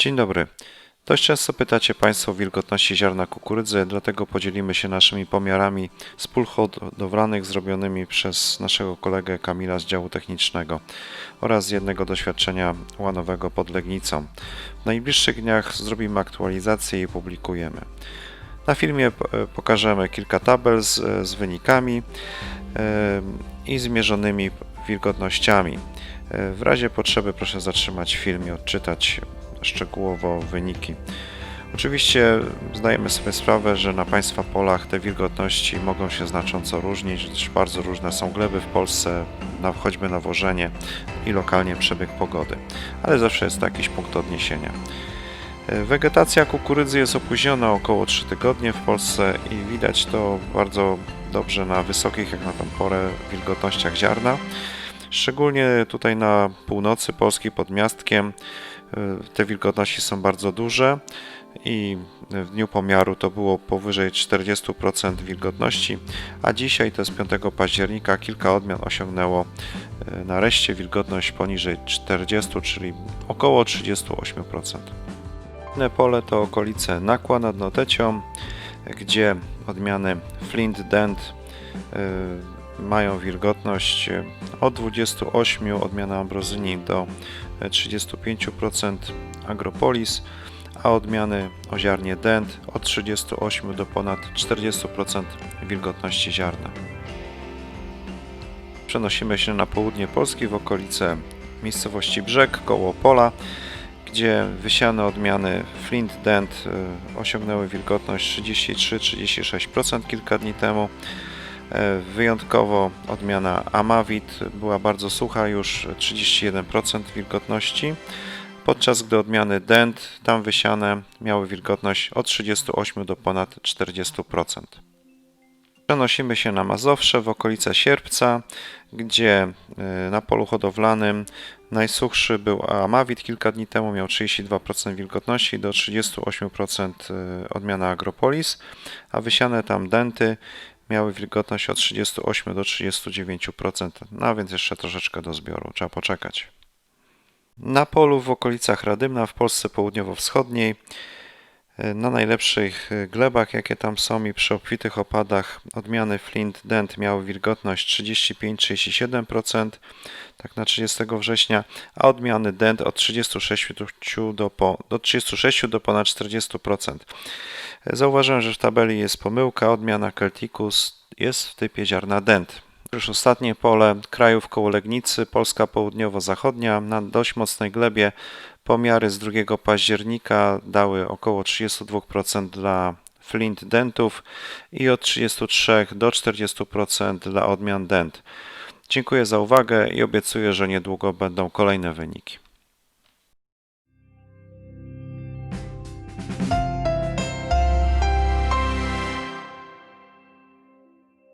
Dzień dobry. Dość często pytacie Państwo o wilgotności ziarna kukurydzy, dlatego podzielimy się naszymi pomiarami z pól hodowlanych zrobionymi przez naszego kolegę Kamila z działu technicznego oraz jednego doświadczenia łanowego pod Legnicą. W najbliższych dniach zrobimy aktualizację i publikujemy. Na filmie pokażemy kilka tabel z, z wynikami i zmierzonymi wilgotnościami. W razie potrzeby proszę zatrzymać film i odczytać szczegółowo wyniki. Oczywiście zdajemy sobie sprawę, że na Państwa polach te wilgotności mogą się znacząco różnić, gdyż bardzo różne są gleby w Polsce, choćby nawożenie i lokalnie przebieg pogody, ale zawsze jest to jakiś punkt odniesienia. E, Wegetacja kukurydzy jest opóźniona około 3 tygodnie w Polsce i widać to bardzo dobrze na wysokich, jak na tą porę, wilgotnościach ziarna. Szczególnie tutaj na północy Polski pod miastkiem y, te wilgotności są bardzo duże i w dniu pomiaru to było powyżej 40% wilgotności, a dzisiaj to jest 5 października kilka odmian osiągnęło y, na reszcie wilgotność poniżej 40, czyli około 38%. Inne pole to okolice Nakła nad Notecią, gdzie odmiany Flint Dent y, mają wilgotność y, od 28 odmiana Ambrozyni do y, 35% Agropolis, a odmiany o ziarnie Dent od 38 do ponad 40% wilgotności ziarna. Przenosimy się na południe Polski w okolice miejscowości Brzeg koło Pola, gdzie wysiane odmiany Flint Dent y, osiągnęły wilgotność 33-36% kilka dni temu. E, Wyjątkowo odmiana Amavit była bardzo sucha, już 31% wilgotności, podczas gdy odmiany Dent, tam wysiane, miały wilgotność od 38 do ponad 40%. Przenosimy się na Mazowsze w okolice Sierpca, gdzie e, na polu hodowlanym najsuchszy był Amavit kilka dni temu, miał 32% wilgotności do 38% e, odmiana Agropolis, a wysiane tam denty miały wilgotność od 38 do 39%, no więc jeszcze troszeczkę do zbioru, trzeba poczekać. Na polu w okolicach Radymna w Polsce południowo-wschodniej na najlepszych glebach, jakie tam są i przy obfitych opadach odmiany Flint Dent miały wilgotność 35-37%, tak na 30 września, a odmiany Dent od 36 do, po, do 36 do ponad 40%. Zauważyłem, że w tabeli jest pomyłka, odmiana Celticus jest w typie ziarna Dent. Już ostatnie pole krajów koło Legnicy, Polska południowo-zachodnia, na dość mocnej glebie pomiary z 2 października dały około 32% dla flint dentów i od 33 do 40% dla odmian dent. Dziękuję za uwagę i obiecuję, że niedługo będą kolejne wyniki.